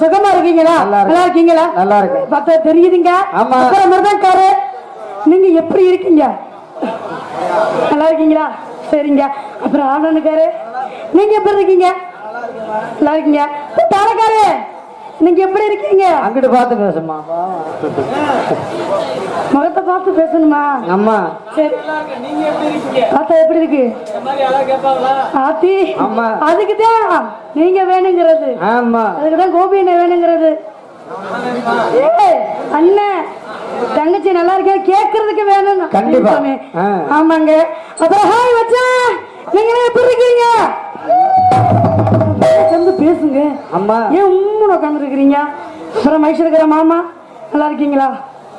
சுகமா இருக்கீங்களா? நல்லா இருக்கீங்களா? நல்லா இருக்கேன். பார்த்தா தெரியுதுங்க. ஆமா. அப்புறம் மிருதங்காரு நீங்க எப்படி இருக்கீங்க? நல்லா இருக்கீங்களா? சரிங்க. அப்புறம் ஆனனுக்காரு நீங்க எப்படி இருக்கீங்க? நல்லா இருக்கீங்க. தாரக்காரு நீங்க எப்படி இருக்கீங்க? அங்கிட்டு பார்த்து பேசுமா முகத்தை பார்த்து பேசணுமா? அம்மா. சரி. பார்த்தா எப்படி இருக்கு? ஆத்தி ஆமா. அதுக்குதான் நீங்க வேணுங்கிறது. ஆமா. அதுக்குதான் கோபி என்ன வேணுங்கிறது. அண்ணன் தங்கச்சி நல்லா இருக்கா? கேக்குறதுக்கு வேணும் கண்டிப்பா. ஆமாங்க. அப்புறம் ஹாய் வச்சேன் நீங்க எப்படி இருக்கீங்க? பேசுங்க. அம்மா. ஏன் உம்முன்னு உட்காந்துருக்கிறீங்க அப்புறம் மைசூர் இருக்கிற மாமா நல்லா இருக்கீங்களா?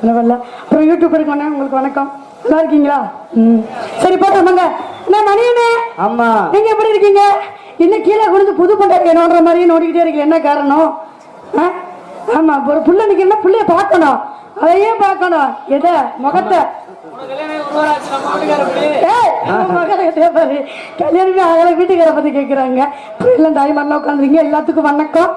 பரவாயில்ல அப்புறம் யூடியூப் எடுக்கணும் உங்களுக்கு வணக்கம். நல்லா இருக்கீங்களா? ம். சரி போட்டோமாங்க என்ன மணியனே அம்மா. நீங்க எப்படி இருக்கீங்க? இன்னும் கீழே குனிஞ்சு புது பண்டாட்டி நோடுற மாதிரியே நோடிக்கிட்டே இருக்கு என்ன காரணம்? ஆமா ஒரு புள்ள நிக்கணும்னா புள்ளைய பார்க்கணும். அதையே பார்க்கணும். எதை? முகத்தை. கல்யாணமே ஆகல வீட்டுக்கார பத்தி கேக்குறாங்க. எல்லாம் தாய்மாரெல்லாம் உட்காந்துருக்கீங்க எல்லாத்துக்கும் வணக்கம்.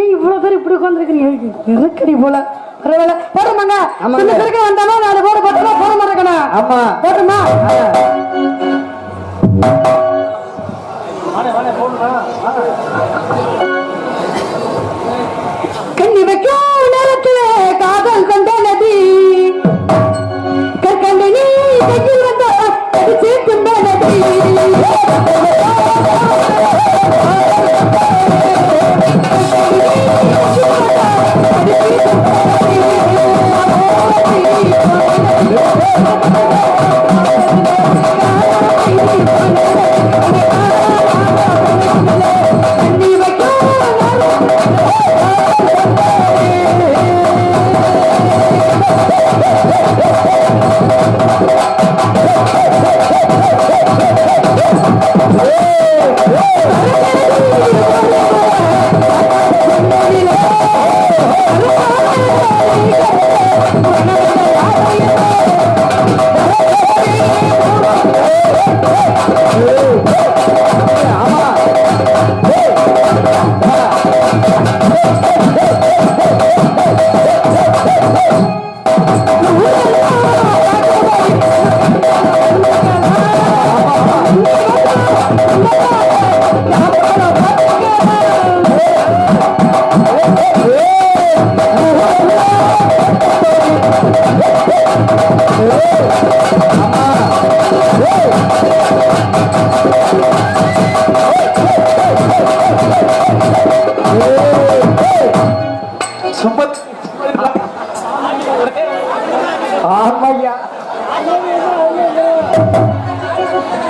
ஏன் இவ்வளவு பேர் இப்படி உட்காந்துருக்கீங்க நெருக்கடி போல. பரவாயில்ல. போடுமாங்க. இந்த பிறகு வந்தாலும் நாலு போட போட்டோமா போட மாட்டேங்கண்ணா அம்மா போட்டுமா?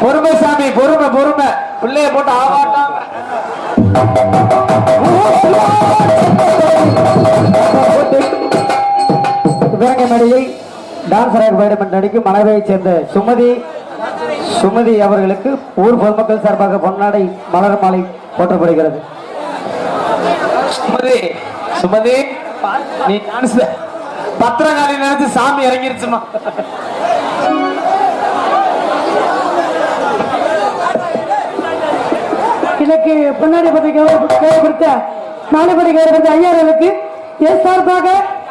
பொறுமை சாமி பொறுமை பொறுமை பிள்ளைய போட்டு ஆவாட்டம் இவரங்க மேடையில் டான்சராக வேடம் நடிக்கும் மலரையைச் சேர்ந்த சுமதி சுமதி அவர்களுக்கு ஊர் பொதுமக்கள் சார்பாக பொன்னாடை மலர் மாலை போற்றப்படுகிறது. சுமதி சுமதி நீ டான்ஸ் பத்திரகாளி நினைச்சு சாமி இறங்கிருச்சுமா? எனக்கு பொன்னாடி பற்றி கொடுத்த நாடுபடி கௌரவத்தை ஐயார்களுக்கு என் சார்பாக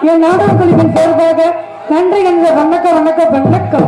என் நாடக குழுவின் சார்பாக நன்றி என்ற வணக்கம் வணக்கம். வணக்கம்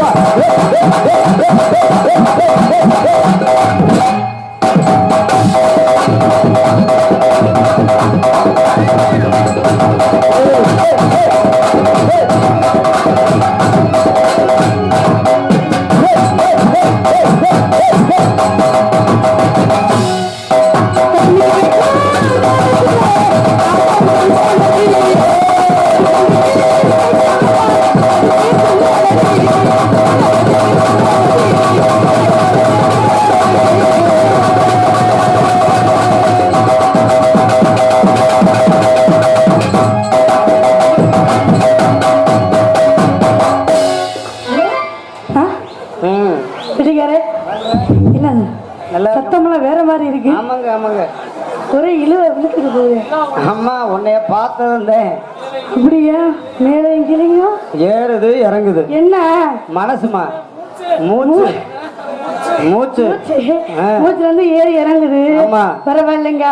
ஆ மாதிரி இருக்கு. ஆமாங்க ஆமாங்க. ஒரே இழுவ விழுக்குது போகுது. அம்மா உன்னைய பார்த்ததுந்தேன் அப்படியா மேலே கிளியும் ஏறுது இறங்குது. என்ன? மனசுமா? மூச்சு. மூச்சு. ஆ. மூச்சுல இருந்து ஏறி இறங்குது. பரவாயில்லைங்க.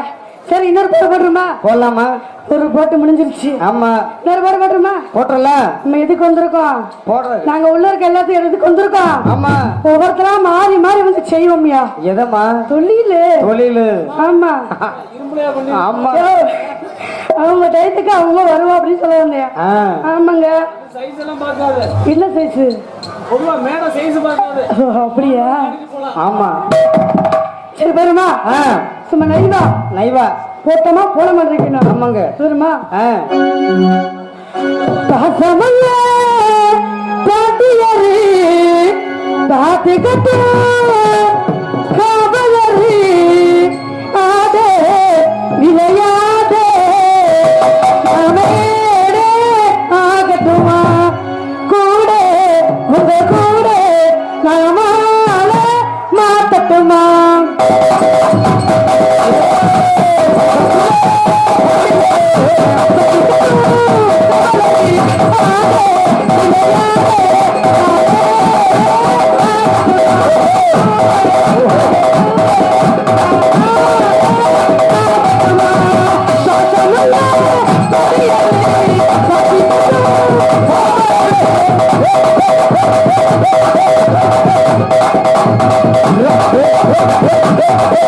சரி இன்னொரு போட்டு போட்டுருமா போடலாமா? ஒரு போட்டு முடிஞ்சிருச்சு. ஆமா. இன்னொரு போட்டு போட்டுருமா போட்டுறலாம் நம்ம எதுக்கு வந்திருக்கோம்? போடுறது நாங்க உள்ள இருக்க எல்லாத்தையும் எதுக்கு வந்திருக்கோம்? ஆமா. ஒவ்வொருத்தரா மாறி மாறி வந்து செய்வோம்யா. எதம்மா? தொழிலு. தொழிலு. ஆமா. ஆமா. அவங்க டயத்துக்கு அவங்க வருவோம் அப்படின்னு சொல்ல வந்தேன். ஆ. ஆமாங்க. சைஸ். எல்லாம் பார்க்காது. இல்ல சைஸு அப்படியா? ஆமா. சரி பெருமா ஆ. சும்மா நைவா நைவா. போட்டோமா போட மாட்டேங்கிறோம் ஆமாங்க பெருமா ஆ. பாசமல்ல பாட்டியரு பாத்துக்கிட்டு காவலரு ஆடே விளையாடே அவனே ஆகட்டுமா? கூட உங்க கூட நாமால மாத்தட்டுமா Oh, oh, oh.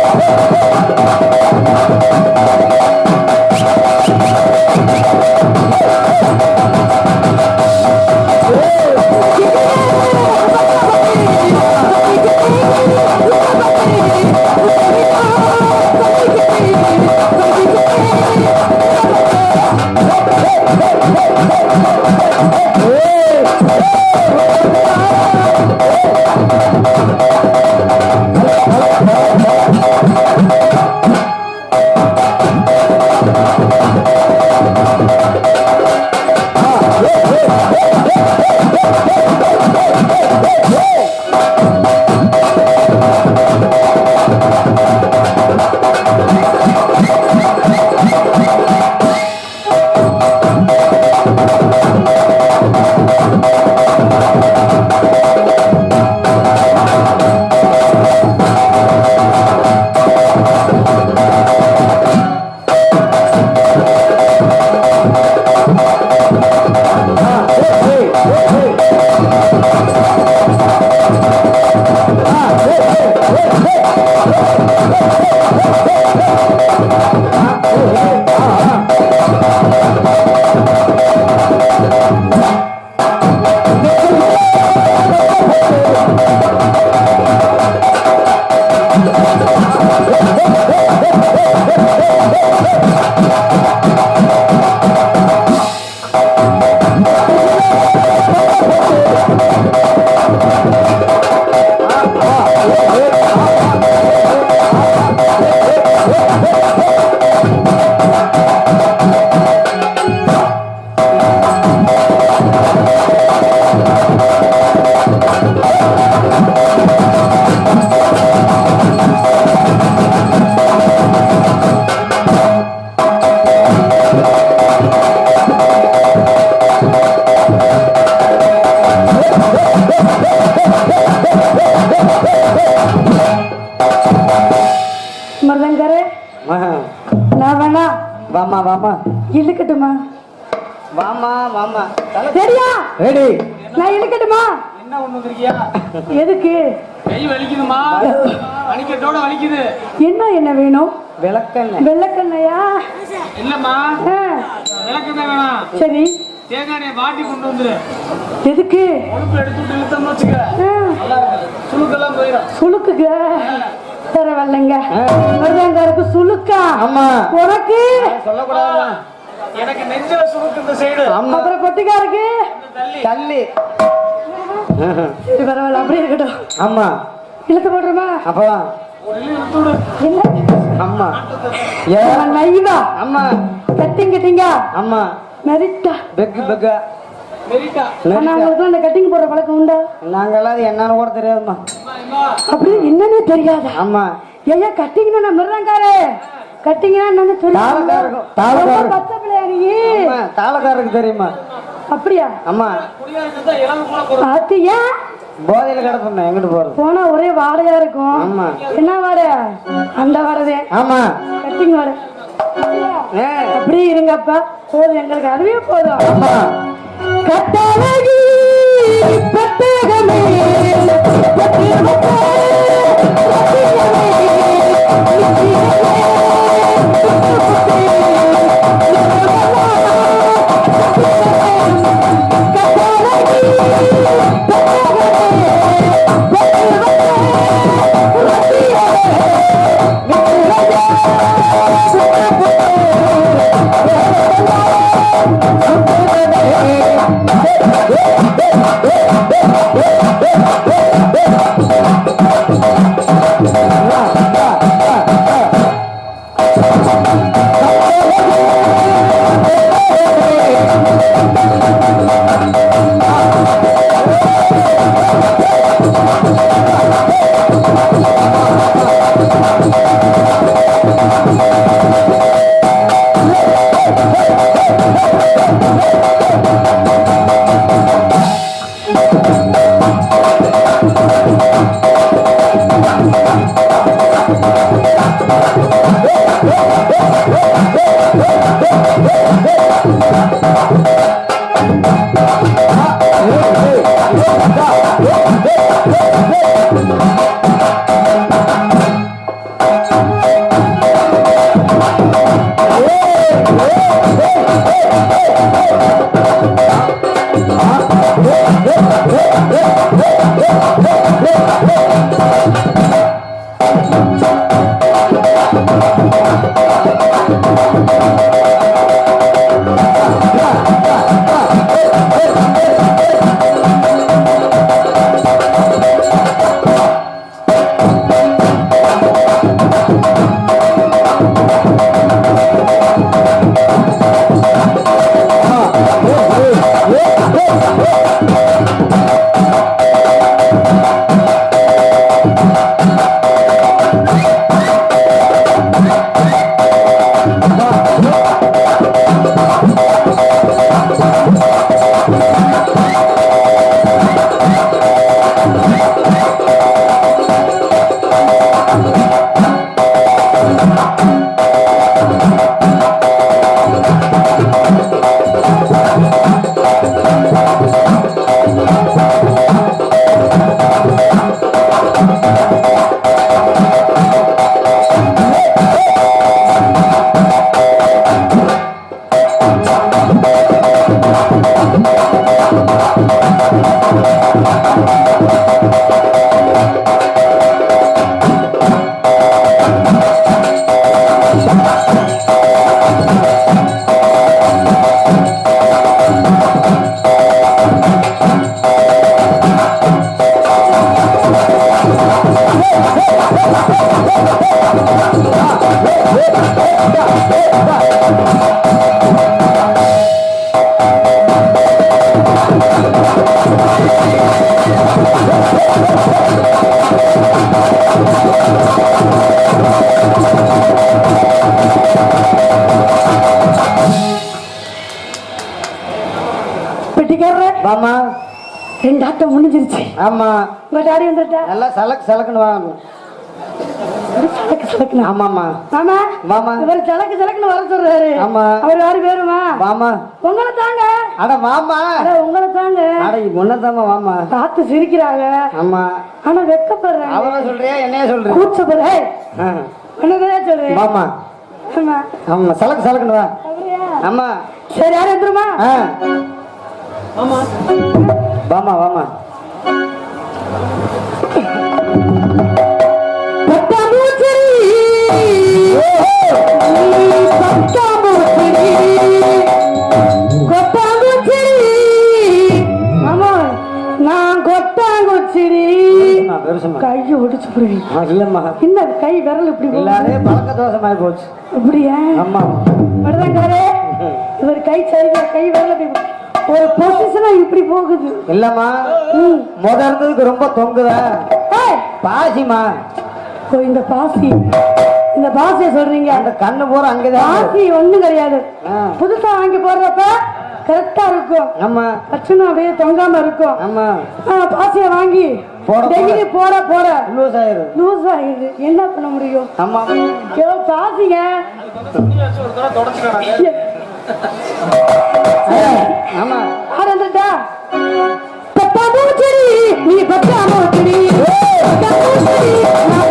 மருதங்காரே ஆஹா. நான் வேணா. வாமா வாமா இழுக்கட்டுமா? வாமா வாமா சரியா? ரெடி நான் இழுக்கட்டுமா? என்ன ஒண்ணு வந்திருக்கியா? எதுக்கு? கை வலிக்குதுமா வலிக்கட்டோட வலிக்குது. என்ன என்ன வேணும்? விளக்கண்ண வெள்ளக்கண்ணையா இல்லம்மா. ஆ, விளக்கு தான் வேணாம். சரி. தேங்காய் எண்ணெயை வாட்டி கொண்டு வந்துரு. எதுக்கு? கொழுப்பு எடுத்து இழுத்தோம்னு வச்சுக்க. போயிடும் சுளுக்குங்க பரவாயில்லைங்க மருதங்காருக்கு சுளுக்கா. ஆமா உனக்கு. சொல்லக்கூடாது எனக்கு நெஞ்சில சுழுக்கு இந்த சைடு. ஆமா அப்புறம் கொட்டிக்காருக்கு தள்ளி. சரி பரவாயில்ல அப்படியே இருக்கட்டும். ஆமா இழுத்து போடுறோமா ஆமா ஏ நம்ம நைவா. ஆமா கட்டிங் கட்டிங்க? ஆமா மெரிட்டா. பெக்கு பெக்கா. உங்களுக்கு அந்த கட்டிங் போடுற பழக்கம் உண்டா? நாங்கெல்லாம் அது என்னன்னு கூட தெரியாதுமா அப்படி என்னன்னே தெரியாதா? ஆமா. ஐயா கட்டிங்கன்னா நான் மிருதங்காரே. கட்டிங்கன்னா என்னன்னு தாளக்காரருக்கு பச்சை பிள்ளையா நீ. ஆமா, தாளக்காரருக்கு தெரியுமா அப்படியா? ஆமா. ஏன் போதையில கிடப்போம் எங்கிட்டு போறது? போனா ஒரே வாடையா இருக்கும். ஆமா. என்ன வாடை? அந்த வாடதே. ஆமா. கட்டிங் வாடை. அப்படியா? ஏ அப்படி இருங்கப்பா. போதும் எங்களுக்கு அதுவே போதும். ஆமா. கட்டழகி பெட்டகமே பட்டிருமக்கே, பட்டியலே, ஆ வாமா ரெண்டு ஆட்டம் முடிஞ்சிருச்சு. ஆமா. உங்க டாடி வந்துட்டா? நல்லா சலக்கு சலக்குன்னு வாங்க சலக்கு சலக்குனா? ஆமாம்மா. மாமா வாமா. இவர் சலக்கு சலக்குன்னு வர சொல்றாரு. ஆமா. அவர் யாரு பேருமா? வாமா உங்களை தாங்க. அட வாமா அட, உங்களை தாங்க. அட ஒன்னதாம்மா வாமா பார்த்து சிரிக்கிறாங்க. ஆமா. ஆனா வெக்கப்படுறாங்க. அவன சொல்றியா? என்னைய சொல்றியா கூச்சப்படுற. ஒண்ணுதான் சொல்றேன் வாமா ஆமா. ஆமா சலக்கு சலக்குன்னு வா? ஆமா. சரி யாரும் வந்துருமா? ஆ. வாமா வாமா. கையை ஒடிச்சு ஆ, இல்லம்மா. என்ன கை விரல் இப்படி? எல்லாரே பழக்க தோசமாயி போச்சு. அப்படியா? ஆமா இவர் கை சரியா கை விரல் இப்படி ஒரு பொசிஷனா இப்படி போகுது. இல்லம்மா ம். முத இருந்ததுக்கு ரொம்ப தொங்குதா. ஏய், பாசிமா இந்த பாசி. இந்த பாசிய சொல்றீங்க. அந்த கண்ணு பூரா அங்கதான். பாசி ஒண்ணும் கிடையாது. புதுசா வாங்கி போடுறப்ப கரெக்டா இருக்கும். ஆமா. கச்சுன்னு அப்படியே தொங்காம இருக்கும். ஆமா. பாசிய வாங்கி. டெய்லி போட போட. லூஸ் ஆயிரு லூஸ் ஆயிடுது என்ன பண்ண முடியும்? ஆமா. பாசிங்க. ஆமா. ஆரம்பிட்டா பட்டாம்பூச்செடி நீ பட்டாம்பூச்செடி பட்டாம்பூச்செடி நான்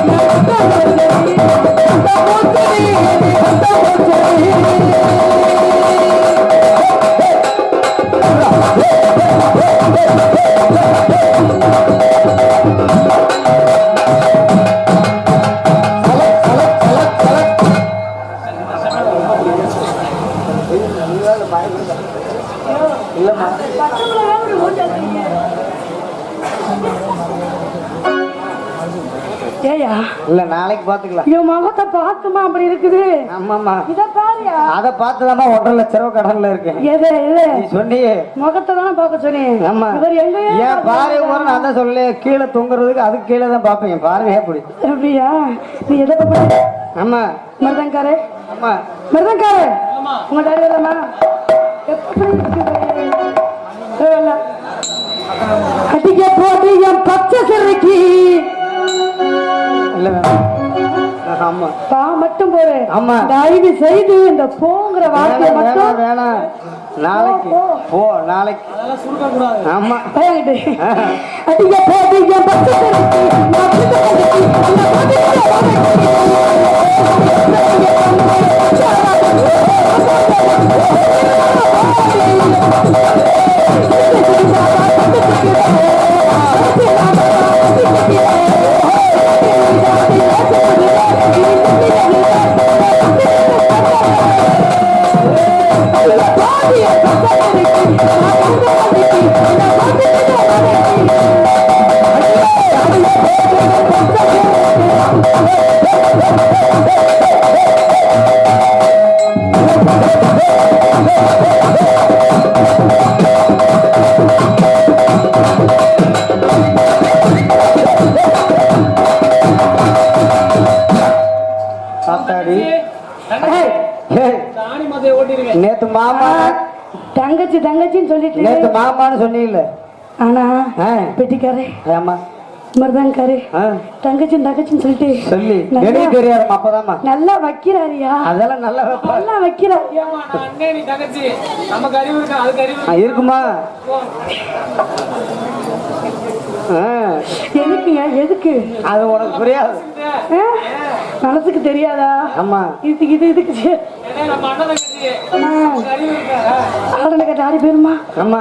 பாத்துக்கலாம் என் முகத்தை பார்த்துமா அப்படி இருக்குது? ஆமாமா இத பாரியா. அத பார்த்துதாம்மா ஒன்றரை லட்ச ரூபா கடன்ல இருக்கேன். எது எது? நீ சொன்னியே. முகத்தை தானே பார்க்க சொன்னேன். ஆமா. இவர் எங்கேயோ ஏன் பாரு ஒரு நான் தான் சொல்லல கீழே தொங்குறதுக்கு அதுக்கு கீழே தான் பாப்பீங்க பாருங்க எப்படி அப்படியா? நீ எதை பண்ண ஆமா. மருதங்காரே. ஆமா. மருதங்காரே. உங்க டாடி வரலாமா எப்படி இருக்கு. பரவாயில்ல. அடிக்க போட்டு என் பச்சை சிறைக்கு. இல்ல வேணாம். ஆமா. பா மட்டும் போரு ஆமா. தயவு செய்து இந்த போங்கிற வார்த்தையை வேணாம் வேணாம் மட்டும் வேணாம். நாளைக்கு. போ, நாளைக்கு. ஆமா. அடிக்க என் பச்சை சாத்தாடி நேத்து மாமா தங்கச்சி தங்கச்சின்னு சொல்லிட்டு நேத்து மாமான்னு சொன்னீங்கல்ல. ஆனா ஆ, பெட்டிக்காரே. ஆமா மருதாங்காரே. தங்கச்சி தங்கச்சின்னு சொல்லிட்டு சொல்லி. எனக்கு அப்பதாம்மா. நல்லா வைக்கிறாரியா? அதெல்லாம் நல்லா நல்லா வைக்கிறாரியா? இருக்குமா? ஆ, எதுக்குங்க எதுக்கு? அது உனக்கு புரியாது? மனசுக்கு தெரியாதா? ஆமா. இதுக்கு இது இதுக்கு சே- நம்ம அண்ணன் தங்கச்சி ஆடனை கட்ட ஆடி போயிருமா ஆமா.